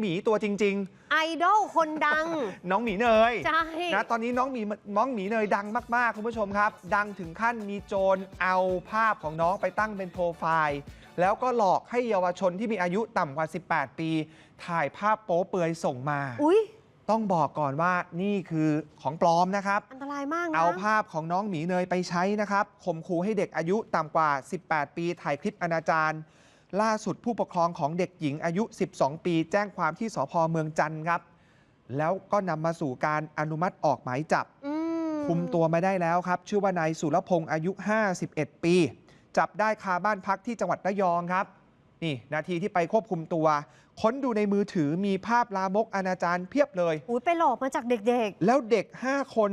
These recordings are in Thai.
หมีตัวจริง ไอดอลคนดัง ๆ น้องหมีเนยใช่ นะตอนนี้น้องหมีน้องหมีเนยดังมาก ๆ คุณผู้ชมครับ ดังถึงขั้นมีโจรเอาภาพของน้องไปตั้งเป็นโปรไฟล์ แล้วก็หลอกให้เยาวชนที่มีอายุต่ำกว่า 18 ปี ถ่ายภาพโป๊เปลือยส่งมา อุ้ยต้องบอกก่อนว่านี่คือของปลอมนะครับ อันตรายมากนะ เอาภาพของน้องหมีเนยไปใช้นะครับข่มขู่ให้เด็กอายุต่ำกว่า 18 ปีถ่ายคลิปอนาจาร ล่าสุดผู้ปกครองของเด็กหญิงอายุ 12 ปี แจ้งความที่สพเมืองจันทร์ครับ แล้วก็นำมาสู่การอนุมัติออกหมายจับอืมคุมตัวมาได้แล้วครับ ชื่อว่านายสุรพงศ์อายุ 51 ปี จับได้คาบ้านพักที่จังหวัดระยองครับ นี่ นาทีที่ไปควบคุมตัว ค้นดูในมือถือมีภาพลามกอนาจารเพียบเลยอุ้ยไปหลอกมาจากเด็กแล้วเด็ก 5 คน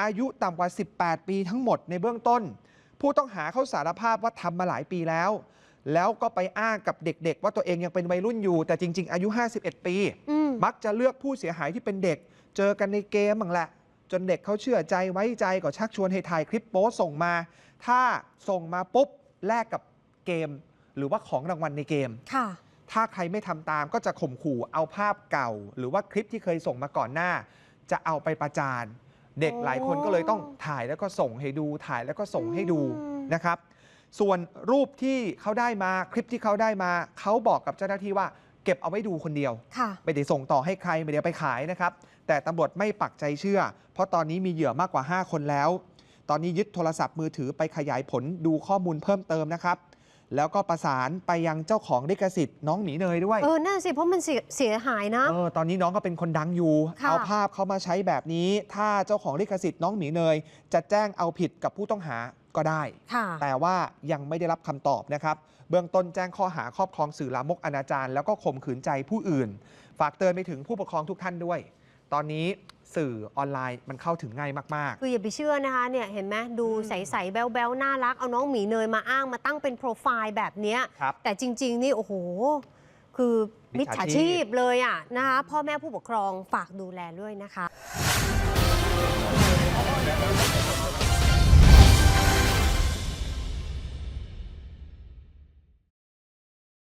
อายุต่ำกว่า 18 ปีทั้งหมดในเบื้องต้น ผู้ต้องหาเขาสารภาพว่าทำมาหลายปีแล้ว แล้วก็ไปอ้างกับเด็กๆ ว่าตัวเองยังเป็นวัยรุ่นอยู่ แต่จริง ๆ อายุ 51 ปีๆอืม มักจะเลือกผู้เสียหายที่เป็นเด็ก เจอกันในเกมบ้างแหละ จนเด็กเขาเชื่อใจไว้ใจก็ชักชวนให้ถ่ายคลิปโป๊ส่งมา ถ้าส่งมาปุ๊บแลกกับเกม หรือว่าของรางวัลในเกม ค่ะ ถ้าใครไม่ทำตามก็จะข่มขู่เอาภาพเก่า หรือว่าคลิปที่เคยส่งมาก่อนหน้า จะเอาไปประจาน เด็กโอ้หลายคนก็เลยต้องถ่ายแล้วก็ส่งให้ดู ถ่ายแล้วก็ส่งให้ดูอืม นะครับ ส่วนรูปที่เขาได้มาคลิปที่เขาได้มา เขาบอกกับเจ้าหน้าที่ว่า เก็บเอาไว้ดูคนเดียวค่ะไม่ได้ส่งต่อให้ใครไม่ได้เอาไปขายนะครับ แต่ตำรวจไม่ปักใจเชื่อ เพราะตอนนี้มีเหยื่อมากกว่า 5 คนแล้ว ตอนนี้ยึดโทรศัพท์มือถือไปขยายผลดูข้อมูลเพิ่มเติมนะครับ แล้วก็ประสานไปยังเจ้าของลิขสิทธิ์น้องหมีเนยด้วยเออนั่นสิเพราะมันเสียเสียหายนะเออตอนนี้น้องก็เป็นคนดังอยู่ค่ะเอาภาพเขามาใช้แบบนี้ ถ้าเจ้าของลิขสิทธิ์น้องหมีเนย จะแจ้งเอาผิดกับผู้ต้องหาก็ได้ค่ะแต่ว่ายังไม่ได้รับคำตอบนะครับ เบื้องต้นแจ้งข้อหาครอบครองสื่อลามกอนาจารแล้วก็ข่มขืนใจผู้อื่น ฝากเตือนไปถึงผู้ปกครองทุกท่านด้วย ตอนนี้สื่อออนไลน์มันเข้าถึงง่ายมาก คืออย่าไปเชื่อนะคะเนี่ยเห็นไหมดูใส ๆ แบ๊ว ๆ น่ารัก เอาน้องหมีเนยมาอ้างมาตั้งเป็นโปรไฟล์แบบเนี้ยครับแต่จริง ๆ นี่ โอ้โห คือมิจฉาชีพเลยอะนะคะพ่อแม่ผู้ปกครองฝากดูแลด้วยนะคะ